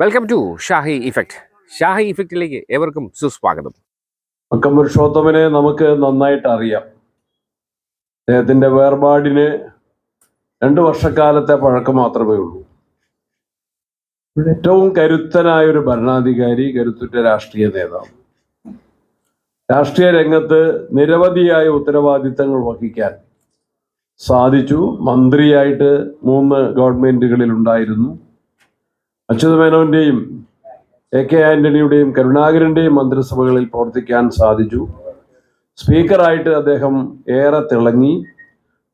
Welcome to Shahi effect Shahi ഇഫക്റ്റിലേക്ക് ഏവർക്കും സുസ്വാഗതം. മക്കം പുരുഷോത്തമനെ നമുക്ക് നന്നായിട്ട് അറിയാം. അദ്ദേഹത്തിന്റെ വേർപാടിന് രണ്ടു വർഷക്കാലത്തെ പഴക്കം മാത്രമേ ഉള്ളൂ. ഏറ്റവും കരുത്തനായ ഒരു ഭരണാധികാരി കരുത്തുറ്റ രാഷ്ട്രീയ നേതാവ്. രാഷ്ട്രീയ രംഗത്ത് നിരവധിയായ ഉത്തരവാദിത്തങ്ങൾ വഹിക്കാൻ സാധിച്ചു. മന്ത്രിയായിട്ട് മൂന്ന് ഗവൺമെന്റുകളിൽ ഉണ്ടായിരുന്നു. അച്യുതമേനോന്റെയും എ കെ ആന്റണിയുടെയും കരുണാകരന്റെയും മന്ത്രിസഭകളിൽ പ്രവർത്തിക്കാൻ സാധിച്ചു. സ്പീക്കറായിട്ട് അദ്ദേഹം ഏറെ തിളങ്ങി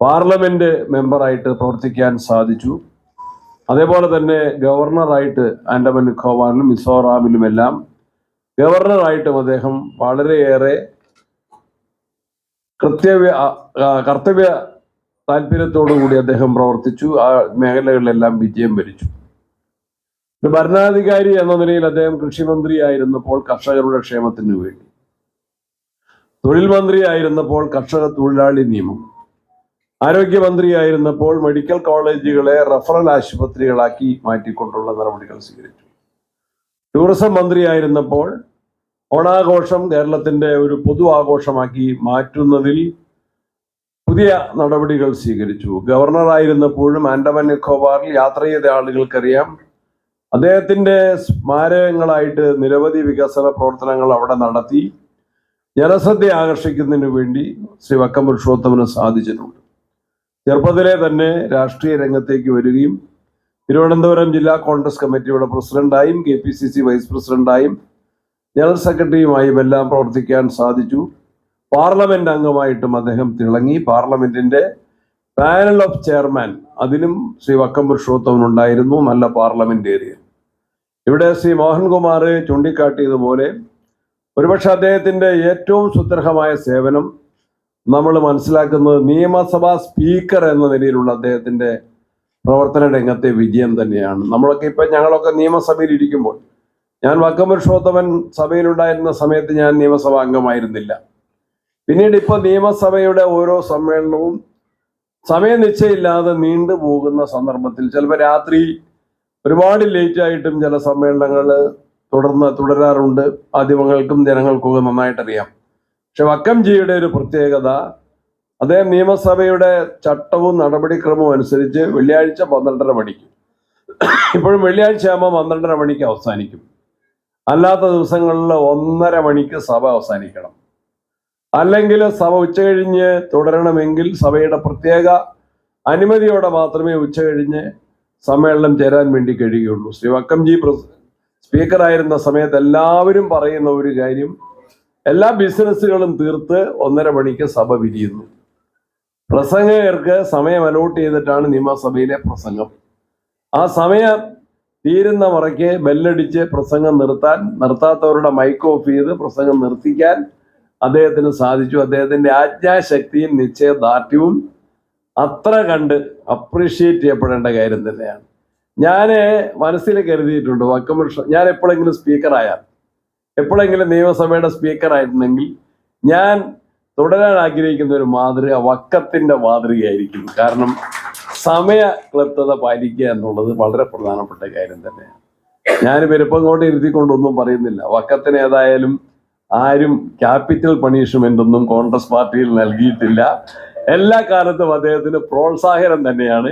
പാർലമെന്റ് മെമ്പറായിട്ട് പ്രവർത്തിക്കാൻ സാധിച്ചു. അതേപോലെ തന്നെ ഗവർണറായിട്ട് ആൻഡമാൻ നിക്കോബാറിലും മിസോറാമിലുമെല്ലാം ഗവർണറായിട്ടും അദ്ദേഹം വളരെയേറെ കൃത്യവ്യ കർത്തവ്യ താല്പര്യത്തോടു കൂടി അദ്ദേഹം പ്രവർത്തിച്ചു. ആ മേഖലകളിലെല്ലാം വിജയം വരിച്ചു. ഒരു ഭരണാധികാരി എന്ന നിലയിൽ അദ്ദേഹം കൃഷിമന്ത്രിയായിരുന്നപ്പോൾ കർഷകരുടെ ക്ഷേമത്തിന് വേണ്ടി. തൊഴിൽ മന്ത്രിയായിരുന്നപ്പോൾ കർഷക തൊഴിലാളി നിയമം. ആരോഗ്യമന്ത്രിയായിരുന്നപ്പോൾ മെഡിക്കൽ കോളേജുകളെ റഫറൽ ആശുപത്രികളാക്കി മാറ്റിക്കൊണ്ടുള്ള നടപടികൾ സ്വീകരിച്ചു. ടൂറിസം മന്ത്രിയായിരുന്നപ്പോൾ ഓണാഘോഷം കേരളത്തിന്റെ ഒരു പൊതു ആഘോഷമാക്കി മാറ്റുന്നതിൽ പുതിയ നടപടികൾ സ്വീകരിച്ചു. ഗവർണറായിരുന്നപ്പോഴും ആൻഡമാൻ നിക്കോബാറിൽ യാത്ര ചെയ്ത ആളുകൾക്കറിയാം അദ്ദേഹത്തിന്റെ സ്മാരകങ്ങളായിട്ട് നിരവധി വികസന പ്രവർത്തനങ്ങൾ അവിടെ നടത്തി ജനശ്രദ്ധ ആകർഷിക്കുന്നതിനു വേണ്ടി ശ്രീ വക്കം പുരുഷോത്തമന് സാധിച്ചിട്ടുണ്ട്. ചെറുപ്പത്തിലെ തന്നെ രാഷ്ട്രീയ രംഗത്തേക്ക് വരികയും തിരുവനന്തപുരം ജില്ലാ കോൺഗ്രസ് കമ്മിറ്റിയുടെ പ്രസിഡന്റായും K P C C vice പ്രസിഡന്റായും general സെക്രട്ടറിയുമായും എല്ലാം പ്രവർത്തിക്കാൻ സാധിച്ചു. പാർലമെന്റ് അംഗമായിട്ടും അദ്ദേഹം തിളങ്ങി. പാർലമെന്റിന്റെ പാനൽ ഓഫ് ചെയർമാൻ അതിലും ശ്രീ വക്കം പുരുഷോത്തമൻ ഉണ്ടായിരുന്നു. നല്ല പാർലമെന്റേറിയൻ ഇവിടെ ശ്രീ മോഹൻകുമാർ ചൂണ്ടിക്കാട്ടിയതുപോലെ ഒരുപക്ഷെ അദ്ദേഹത്തിന്റെ ഏറ്റവും സുദൃഢമായ സേവനം നമ്മൾ മനസ്സിലാക്കുന്നത് നിയമസഭാ സ്പീക്കർ എന്ന നിലയിലുള്ള അദ്ദേഹത്തിന്റെ പ്രവർത്തന രംഗത്തെ വിജയം തന്നെയാണ്. നമ്മളൊക്കെ ഇപ്പം ഞങ്ങളൊക്കെ നിയമസഭയിൽ ഇരിക്കുമ്പോൾ ഞാൻ വക്കം പുരുഷോത്തമൻ സഭയിലുണ്ടായിരുന്ന സമയത്ത് ഞാൻ നിയമസഭാ അംഗമായിരുന്നില്ല. പിന്നീട് ഇപ്പോൾ നിയമസഭയുടെ ഓരോ സമ്മേളനവും സമയനിശ്ചയമില്ലാതെ നീണ്ടു പോകുന്ന സന്ദർഭത്തിൽ ചിലപ്പോൾ രാത്രി ഒരുപാട് ലേറ്റ് ആയിട്ടും ചില സമ്മേളനങ്ങൾ തുടർന്ന് തുടരാറുണ്ട്. മാധ്യമങ്ങൾക്കും ജനങ്ങൾക്കൊക്കെ നന്നായിട്ടറിയാം. പക്ഷെ വക്കംജിയുടെ ഒരു പ്രത്യേകത അദ്ദേഹം നിയമസഭയുടെ ചട്ടവും നടപടിക്രമവും അനുസരിച്ച് വെള്ളിയാഴ്ച പന്ത്രണ്ടര മണിക്ക് ഇപ്പോഴും വെള്ളിയാഴ്ച ആകുമ്പോൾ പന്ത്രണ്ടര മണിക്ക് അവസാനിക്കും. അല്ലാത്ത ദിവസങ്ങളിൽ ഒന്നര മണിക്ക് സഭ അവസാനിക്കണം. അല്ലെങ്കിൽ സഭ ഉച്ചകഴിഞ്ഞ് തുടരണമെങ്കിൽ സഭയുടെ പ്രത്യേക അനുമതിയോടെ മാത്രമേ ഉച്ചകഴിഞ്ഞ് സമ്മേളനം ചേരാൻ വേണ്ടി കഴിയുകയുള്ളൂ. ശ്രീ വക്കംജി സ്പീക്കറായിരുന്ന സമയത്ത് എല്ലാവരും പറയുന്ന ഒരു കാര്യം എല്ലാ ബിസിനസ്സുകളും തീർത്ത് ഒന്നര മണിക്ക് സഭ പിരിയുന്നു പ്രസംഗകർക്ക് സമയം അലോട്ട് ചെയ്തിട്ടാണ് നിയമസഭയിലെ പ്രസംഗം. ആ സമയം തീരുന്ന മുറയ്ക്ക് ബെല്ലടിച്ച് പ്രസംഗം നിർത്താൻ നിർത്താത്തവരുടെ മൈക്ക് ഓഫ് ചെയ്ത് പ്രസംഗം നിർത്തിക്കാൻ അദ്ദേഹത്തിന് സാധിച്ചു. അദ്ദേഹത്തിന്റെ ആജ്ഞാശക്തിയും നിശ്ചയദാർഢ്യവും അത്ര കണ്ട് അപ്രീഷിയേറ്റ് ചെയ്യപ്പെടേണ്ട കാര്യം തന്നെയാണ്. ഞാൻ മനസ്സിൽ കരുതിയിട്ടുണ്ട് വക്കമൃഷ ഞാൻ എപ്പോഴെങ്കിലും സ്പീക്കറായാൽ എപ്പോഴെങ്കിലും നിയമസഭയുടെ സ്പീക്കറായിട്ടുണ്ടെങ്കിൽ ഞാൻ തുടരാൻ ആഗ്രഹിക്കുന്ന ഒരു മാതൃക വക്കത്തിന്റെ മാതൃകയായിരിക്കും. കാരണം സമയ ക്ലപ്തത പാലിക്കുക എന്നുള്ളത് വളരെ പ്രധാനപ്പെട്ട കാര്യം തന്നെയാണ്. ഞാൻ പെരുപ്പങ്ങോട്ട് ഇരുത്തിക്കൊണ്ടൊന്നും പറയുന്നില്ല. വക്കത്തിന് ഏതായാലും ആരും ക്യാപിറ്റൽ പണിഷ്മെന്റ് ഒന്നും കോൺഗ്രസ് പാർട്ടിയിൽ നൽകിയിട്ടില്ല. എല്ലാ കാലത്തും അദ്ദേഹത്തിന് പ്രോത്സാഹനം തന്നെയാണ്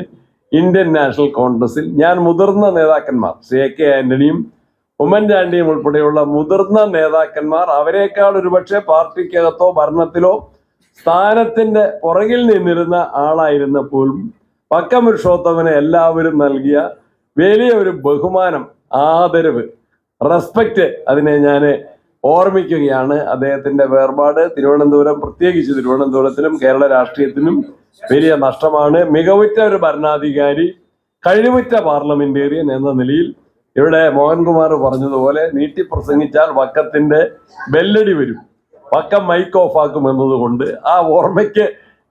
ഇന്ത്യൻ നാഷണൽ കോൺഗ്രസിൽ ഞാൻ മുതിർന്ന നേതാക്കന്മാർ സി കെ ആന്റണിയും ഉമ്മൻചാണ്ടിയും ഉൾപ്പെടെയുള്ള മുതിർന്ന നേതാക്കന്മാർ അവരെക്കാൾ ഒരുപക്ഷെ പാർട്ടിക്കകത്തോ ഭരണത്തിലോ സ്ഥാനത്തിന്റെ പുറകിൽ നിന്നിരുന്ന ആളായിരുന്നപ്പോഴും പക്കം പുരുഷോത്തമന് എല്ലാവരും നൽകിയ വലിയ ഒരു ബഹുമാനം ആദരവ് റെസ്പെക്റ്റ് അതിനെ ഞാൻ ഓർമ്മിക്കുകയാണ് അദ്ദേഹത്തിന്റെ വേർപാട്. തിരുവനന്തപുരം പ്രത്യേകിച്ച് തിരുവനന്തപുരത്തിനും കേരള രാഷ്ട്രീയത്തിനും വലിയ നഷ്ടമാണ്. മികവുറ്റ ഒരു ഭരണാധികാരി കഴിവുറ്റ പാർലമെന്റേറിയൻ എന്ന നിലയിൽ ഇവിടെ മോഹൻകുമാർ പറഞ്ഞതുപോലെ നീട്ടി പ്രസംഗിച്ചാൽ വക്കത്തിന്റെ ബെല്ലടി വരും. വക്കം മൈക്ക് ഓഫ് ആക്കും എന്നതുകൊണ്ട് ആ ഓർമ്മയ്ക്ക്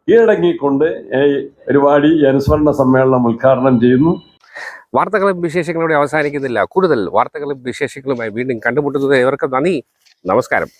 കീഴടങ്ങിക്കൊണ്ട് ഈ പരിപാടി അനുസ്മരണ സമ്മേളനം ഉദ്ഘാടനം ചെയ്യുന്നു. വാർത്തകളും വിശേഷങ്ങളോടെ അവസാനിക്കുന്നില്ല. കൂടുതൽ വാർത്തകളും വിശേഷങ്ങളുമായി വീണ്ടും കണ്ടുമുട്ടുന്നത് ഇവർക്ക് നന്ദി. നമസ്കാരം